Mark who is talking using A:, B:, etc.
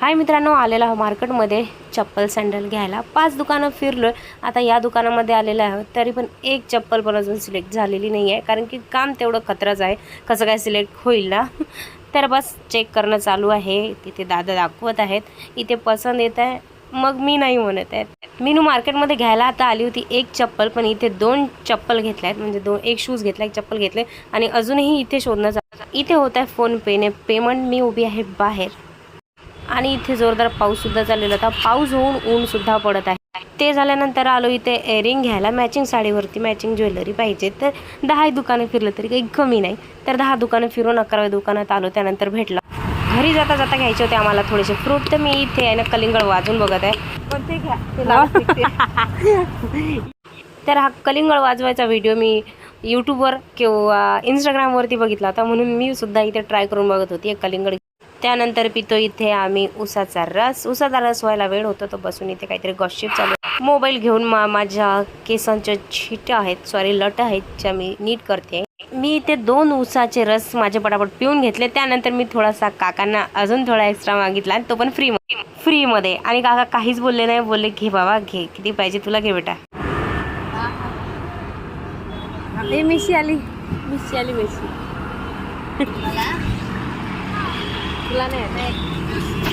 A: हाय मित्रांनो आलेला मार्केटमध्ये चप्पल सँडल घ्यायला. पाच दुकानं फिरलो आता या दुकानामध्ये आलेलं आहे तरी पण एक चप्पल पण अजून सिलेक्ट झालेली नाही आहे कारण की काम तेवढं खतरंच आहे. कसं काय सिलेक्ट होईल ना? तर बस चेक करणं चालू आहे. तिथे दादा दाखवत आहेत. इथे पसंत येत आहे. मग मी नाही म्हणत आहे. मी नू मार्केटमध्ये घ्यायला आता आली होती एक चप्पल पण इथे दोन चप्पल घेतल्या आहेत म्हणजे दोन एक शूज घेतला एक चप्पल घेतले. आणि अजूनही इथे शोधणं चालू इथे होत आहे फोनपेने पेमेंट मी उभी आहे बाहेर. आणि इथे जोरदार पाऊससुद्धा चाललेला होता. पाऊस होऊन ऊनसुद्धा पडत आहे. ते झाल्यानंतर आलो इथे एअरिंग घ्यायला. मॅचिंग साडीवरती मॅचिंग ज्वेलरी पाहिजे. तर दहा दुकानं फिरलं तरी काही कमी नाही. तर दहा दुकानं फिरून अकराव्या दुकानात आलो. त्यानंतर भेटलं. घरी जाता जाता घ्यायचे होते आम्हाला थोडेसे फ्रूट तर मी इथे आहे ना कलिंगड वाजून बघत आहे.
B: पण ते घ्या
A: तर हा कलिंगड वाजवायचा व्हिडिओ मी यूट्यूबवर किंवा इंस्टाग्रामवरती बघितला होता. म्हणून मी सुद्धा इथे ट्राय करून बघत होती एक कलिंगड त्यानंतर पितो इथे आम्ही उसाचा रस. उसाचा रस व्हायला वेळ होतो तो बसून इथे काहीतरी गॉशिप चालू. मोबाईल घेऊन मा माझ्या केसांच्या छिट्या आहेत सॉरी लट आहेत ज्या मी नीट करते. मी इथे दोन उसाचे रस माझे पटापट पिऊन घेतले. त्यानंतर मी थोडासा काकांना अजून थोडा एक्स्ट्रा मागितला आणि तो पण फ्री फ्रीमध्ये आणि काका काहीच बोलले नाही. बोलले घे बाबा घे. किती पाहिजे तुला घे बेटा.
B: मिशी आली. मिशी आली मिशी. तुला नाही येत?